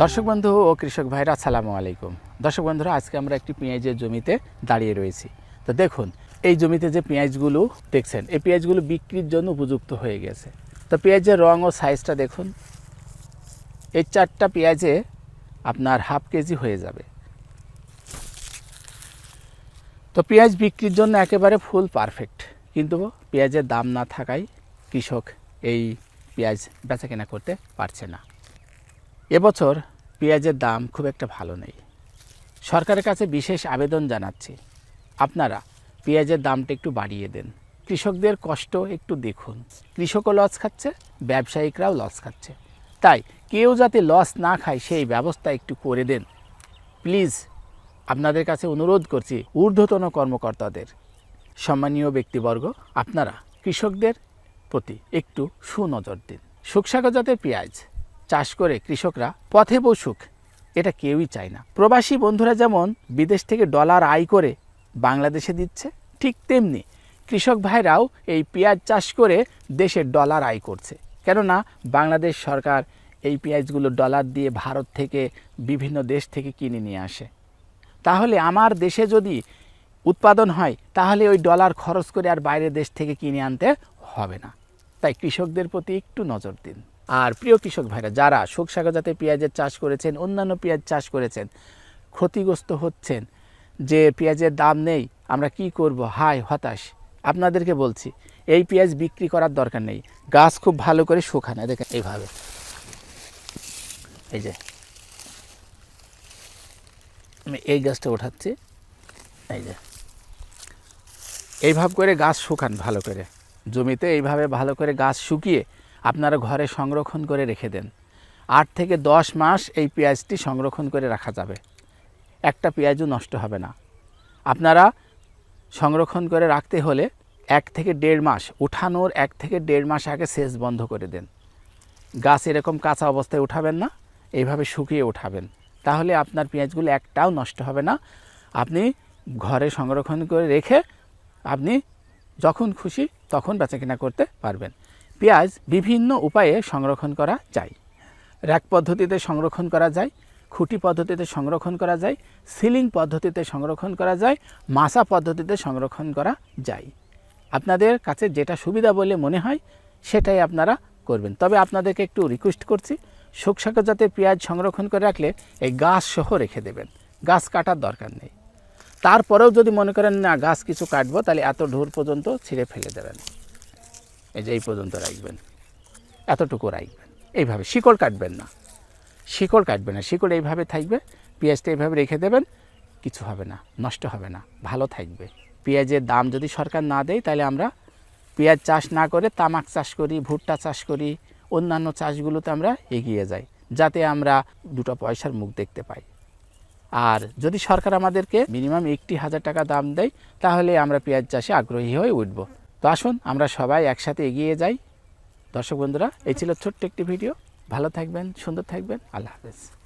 দর্শক বন্ধু ও কৃষক ভাইরা, আসসালামু আলাইকুম। দর্শক বন্ধুরা, আজকে আমরা একটি পেঁয়াজের জমিতে দাঁড়িয়ে রয়েছি। তো দেখুন, এই জমিতে যে পেঁয়াজগুলো দেখছেন, এই পেঁয়াজগুলো বিক্রির জন্য উপযুক্ত হয়ে গেছে। তো পেঁয়াজের রং ও সাইজটা দেখুন। এই চারটা পেঁয়াজে আপনার হাফ কেজি হয়ে যাবে। তো পেঁয়াজ বিক্রির জন্য একেবারে ফুল পারফেক্ট। কিন্তু পেঁয়াজের দাম না থাকায় কৃষক এই পেঁয়াজ বেচা কেনা করতে পারছে না। এবছর পেঁয়াজের দাম খুব একটা ভালো নেই। সরকারের কাছে বিশেষ আবেদন জানাচ্ছি। আপনারা পেঁয়াজের দামটা একটু বাড়িয়ে দেন। কৃষকদের কষ্ট একটু দেখুন। কৃষকও লস খাচ্ছে, ব্যবসায়িকরাও লস খাচ্ছে। তাই কেউ যাতে লস না খায় সেই ব্যবস্থা একটু করে দেন। প্লিজ আপনাদের কাছে অনুরোধ করছি ঊর্ধ্বতন কর্মকর্তাদের। সম্মানীয় ব্যক্তিবর্গ, আপনারা কৃষকদের প্রতি একটু সুনজর দিন। শুকসাগর জাতের পেঁয়াজ। চাষ করে কৃষকরা পথে বসুক, এটা কেউই চায় না। প্রবাসী বন্ধুরা যেমন বিদেশ থেকে ডলার আয় করে বাংলাদেশে দিচ্ছে, ঠিক তেমনি কৃষক ভাইরাও এই পেঁয়াজ চাষ করে দেশের ডলার আয় করছে। কেননা বাংলাদেশ সরকার এই পেঁয়াজগুলো ডলার দিয়ে ভারত থেকে বিভিন্ন দেশ থেকে কিনে নিয়ে আসে। তাহলে আমার দেশে যদি উৎপাদন হয়, তাহলে ওই ডলার খরচ করে আর বাইরের দেশ থেকে কিনে আনতে হবে না। তাই কৃষকদের প্রতি একটু নজর দিন। আর প্রিয় কৃষক ভাইরা, যারা শোকসাগর জাতের পেঁয়াজের চাষ করেছেন, অন্যান্য পেঁয়াজ চাষ করেছেন, ক্ষতিগ্রস্ত হচ্ছেন, যে পেঁয়াজের দাম নেই, আমরা কি করব? হাই হতাশ। আপনাদেরকে বলছি, এই পেঁয়াজ বিক্রি করার দরকার নেই। গাছ খুব ভালো করে শুকানো দেখেন এইভাবে। এই যে, আমি এই গাছটা ওঠাচ্ছি। এই যে, এইভাবে করে গাছ শুকান ভালো করে। জমিতে এইভাবে ভালো করে গাছ শুকিয়ে আপনারা ঘরে সংরক্ষণ করে রেখে দেন। আট থেকে দশ মাস এই পেঁয়াজটি সংরক্ষণ করে রাখা যাবে। একটা পেঁয়াজও নষ্ট হবে না। আপনারা সংরক্ষণ করে রাখতে হলে এক থেকে দেড় মাস, উঠানোর এক থেকে দেড় মাস আগে সেচ বন্ধ করে দেন। গাছ এরকম কাঁচা অবস্থায় উঠাবেন না, এইভাবে শুকিয়ে উঠাবেন। তাহলে আপনার পেঁয়াজগুলো একটাও নষ্ট হবে না। আপনি ঘরে সংরক্ষণ করে রেখে আপনি যখন খুশি তখন বেচাকেনা করতে পারবেন। পেঁয়াজ বিভিন্ন উপায়ে সংরক্ষণ করা যায়। র্যাক পদ্ধতিতে সংরক্ষণ করা যায়, খুঁটি পদ্ধতিতে সংরক্ষণ করা যায়, সিলিং পদ্ধতিতে সংরক্ষণ করা যায় মাসা পদ্ধতিতে সংরক্ষণ করা যায়। আপনাদের কাছে যেটা সুবিধা বলে মনে হয়, সেটাই আপনারা করবেন। তবে আপনাদেরকে একটু রিকোয়েস্ট করছি শুকসাগর জাতের পেঁয়াজ সংরক্ষণ করে রাখলে এই গাছ সহ রেখে দেবেন। গাছ কাটার দরকার নেই। তারপরেও যদি মনে করেন, না, গাছ কিছু কাটবো, তাহলে এত ঢোর পর্যন্ত ছিঁড়ে ফেলে দেবেন। এই যে এই পর্যন্ত রাখবেন, এতটুকু রাখবেন। এইভাবে শিকড় কাটবেন না। শিকড় কাটবেন না। শিকড় এইভাবে থাকবে, পেঁয়াজটা এইভাবে রেখে দেবেন, কিছু হবে না, নষ্ট হবে না, ভালো থাকবে। পেঁয়াজের দাম যদি সরকার না দেয়, তাহলে আমরা পেঁয়াজ চাষ না করে, তামাক চাষ করি, ভুট্টা চাষ করি, অন্যান্য চাষগুলোতে আমরা এগিয়ে যাই, যাতে আমরা দুটো পয়সার মুখ দেখতে পাই। আর যদি সরকার আমাদেরকে মিনিমাম একটি হাজার টাকা দাম দেয়, তাহলে আমরা পেঁয়াজ চাষে আগ্রহী হয়ে উঠব। তো আসুন, আমরা সবাই একসাথে এগিয়ে যাই। দর্শক বন্ধুরা, এই ছিল ছোট্ট একটি ভিডিও। ভালো থাকবেন, সুন্দর থাকবেন। আল্লাহ হাফেজ।